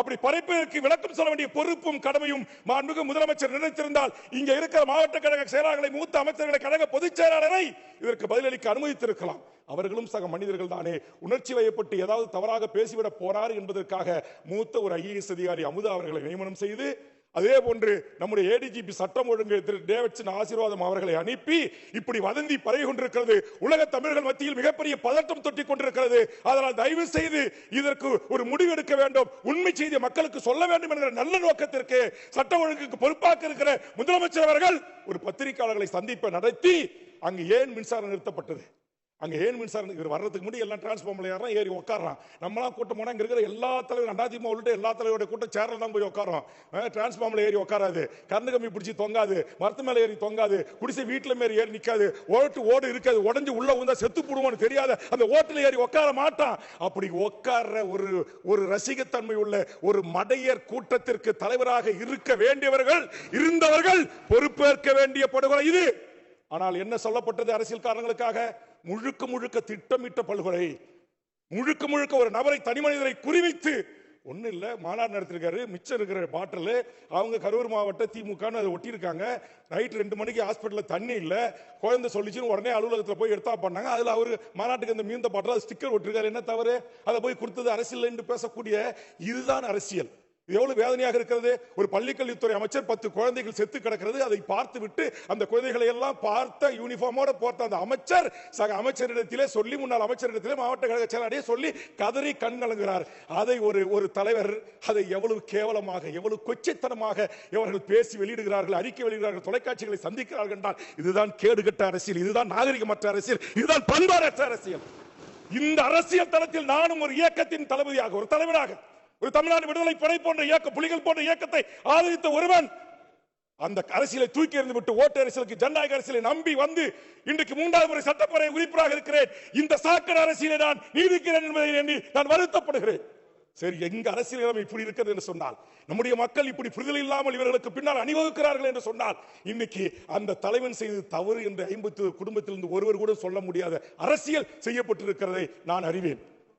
அப்படி படைப்பதற்கு விளக்கம் சொல்ல வேண்டிய பொறுப்பும் கடமையும் மாண்புமிகு முதலமைச்சர் நினைத்திருந்தால் இங்க இருக்கிற மாவட்ட கழக செயலாளர்களை மூத்த அமைச்சர்களை கழக பொதுச் செயலாளரை இதற்கு பதிலளிக்க அனுமதித்திருக்கலாம். அவர்களும் சக மனிதர்கள் தானே. உணர்ச்சி வயப்பட்டு ஏதாவது தவறாக பேசிவிட போறார் என்பதற்காக மூத்த ஒரு ஐஏஎஸ் அதிகாரி அமுதா அவர்களை நியமனம் செய்து அதே போன்று நம்முடைய ஏடிஜிபி சட்டம் ஒழுங்கு திரு டேவிட்சன் ஆசீர்வாதம் அவர்களை அனுப்பி இப்படி வதந்தி பரவி கொண்டிருக்கிறது உலக தமிழர்கள் மத்தியில் மிகப்பெரிய பதட்டம் தொட்டி கொண்டிருக்கிறது அதனால் தயவு செய்து இதற்கு ஒரு முடிவு எடுக்க வேண்டும். உண்மை செய்தி மக்களுக்கு சொல்ல வேண்டும் என்கிற நல்ல நோக்கத்திற்கு சட்ட ஒழுங்குக்கு பொறுப்பாக இருக்கிற முதலமைச்சர் அவர்கள் ஒரு பத்திரிகையாளர்களை சந்திப்பை நடத்தி அங்கு ஏன் மின்சாரம் நிறுத்தப்பட்டது? அங்கே ஏன் மின்சாரம் இவர் வர்றதுக்கு முன்னாடி எல்லாம் டிரான்ஸ்ஃபார்மர்ல ஏறான் ஏறி உட்காறான் நம்மளாம் கூட்டம் போனால் இங்கே இருக்கிற எல்லா தலைவரும் அதிமுக உள்ளிட்ட எல்லா தலைவருடைய கூட்டம் சேர்ல தான் போய் உட்காரோம் டிரான்ஸ்ஃபார்மர்ல ஏறி உட்காராது கரண்ட் கம்பி பிடிச்சி தொங்காது. மரத்து மேலே ஏறி தொங்காது. குடிசை வீட்டில் மாரி ஏறி நிற்காது ஓட்டு ஓடு இருக்காது. உடஞ்சு உள்ள வந்தா செத்து போடுவோம்னு தெரியாத அந்த ஓட்டில் ஏறி உட்கார மாட்டான். அப்படி உட்கார்ற ஒரு ஒரு ரசிகத்தன்மை உள்ள ஒரு மடையர் கூட்டத்திற்கு தலைவராக இருக்க வேண்டியவர்கள் இருந்தவர்கள் பொறுப்பேற்க வேண்டிய படுகொலை இது. ஆனால் என்ன சொல்லப்பட்டது அரசியல் காரணங்களுக்காக முழுக்க முழுக்க திட்டமிட்ட பல்கொலை. முழுக்க முழுக்க ஒரு நபரை தனி மனிதரை குறிவைத்து. ஒன்றும் இல்லை மாநாடு நடத்திருக்காரு மிச்சம் இருக்கிற பாட்டில் அவங்க கரூர் மாவட்ட திமுகன்னு அதை ஒட்டியிருக்காங்க. நைட் ரெண்டு மணிக்கு ஹாஸ்பிட்டலில் தண்ணி இல்லை. குழந்தை சொல்லிச்சுன்னு உடனே அலுவலகத்தில் போய் எடுத்தா பண்ணாங்க. அதில் அவர் மாநாட்டுக்கு அந்த மீந்த பாட்டில் ஸ்டிக்கர் ஒட்டிருக்காரு. என்ன தவறு? அதை போய் கொடுத்தது அரசியல் என்று பேசக்கூடிய இதுதான் அரசியல். எவ்வளவு வேதனையாக இருக்கிறது? ஒரு பள்ளிக்கல்வித்துறை அமைச்சர் பத்து குழந்தைகள் செத்து கிடக்கிறது. அதை பார்த்து விட்டு அந்த குழந்தைகளை எல்லாம் பார்த்த யூனிஃபார்மோட போட்ட அந்த அமைச்சர் சக அமைச்சரிடத்திலே சொல்லி முன்னாள் அமைச்சரிடத்திலே மாவட்ட கழக செயலாளரே சொல்லி கதறி கண் கலங்குகிறார். அதை ஒரு ஒரு தலைவர் அதை எவ்வளவு கேவலமாக எவ்வளவு கொச்சைத்தனமாக இவர்கள் பேசி வெளியிடுகிறார்கள் அறிக்கை வெளியிடுகிறார்கள் தொலைக்காட்சிகளை சந்திக்கிறார்கள் என்றால் இதுதான் கேடுகட்ட அரசியல் இதுதான் நாகரிகமற்ற அரசியல் இதுதான் பண்பாடற்ற அரசியல். இந்த அரசியல் தளத்தில் நானும் ஒரு இயக்கத்தின் தளபதியாக ஒரு தலைவராக ஒரு தமிழ்நாடு விடுதலை படை போன்ற இயக்க புலிகள் போன்ற இயக்கத்தை ஆதரித்த ஒருவன் அந்த அரசியலை தூக்கி எறிந்து விட்டு ஓட்டு அரசியலுக்கு ஜனநாயக அரசியலை நம்பி வந்து இன்றைக்கு மூன்றாவது முறை சட்டப்பேரவை உறுப்பினராக இருக்கிறேன். இந்த சாக்கடை அரசியலை நான் நீதிக்கிறேன் என்பதை எண்ணி நான் வருத்தப்படுகிறேன். சரி எங்க அரசியல் நிலைமை இப்படி இருக்கிறது என்று சொன்னால் நம்முடைய மக்கள் இப்படி புரிதல் இல்லாமல் இவர்களுக்கு பின்னால் அணிவகுக்கிறார்கள் என்று சொன்னால் இன்னைக்கு அந்த தலைவன் செய்தது தவறு என்று ஐம்பத்து குடும்பத்திலிருந்து ஒருவர் கூட சொல்ல முடியாத அரசியல் செய்யப்பட்டிருக்கிறதை நான் அறிவேன்.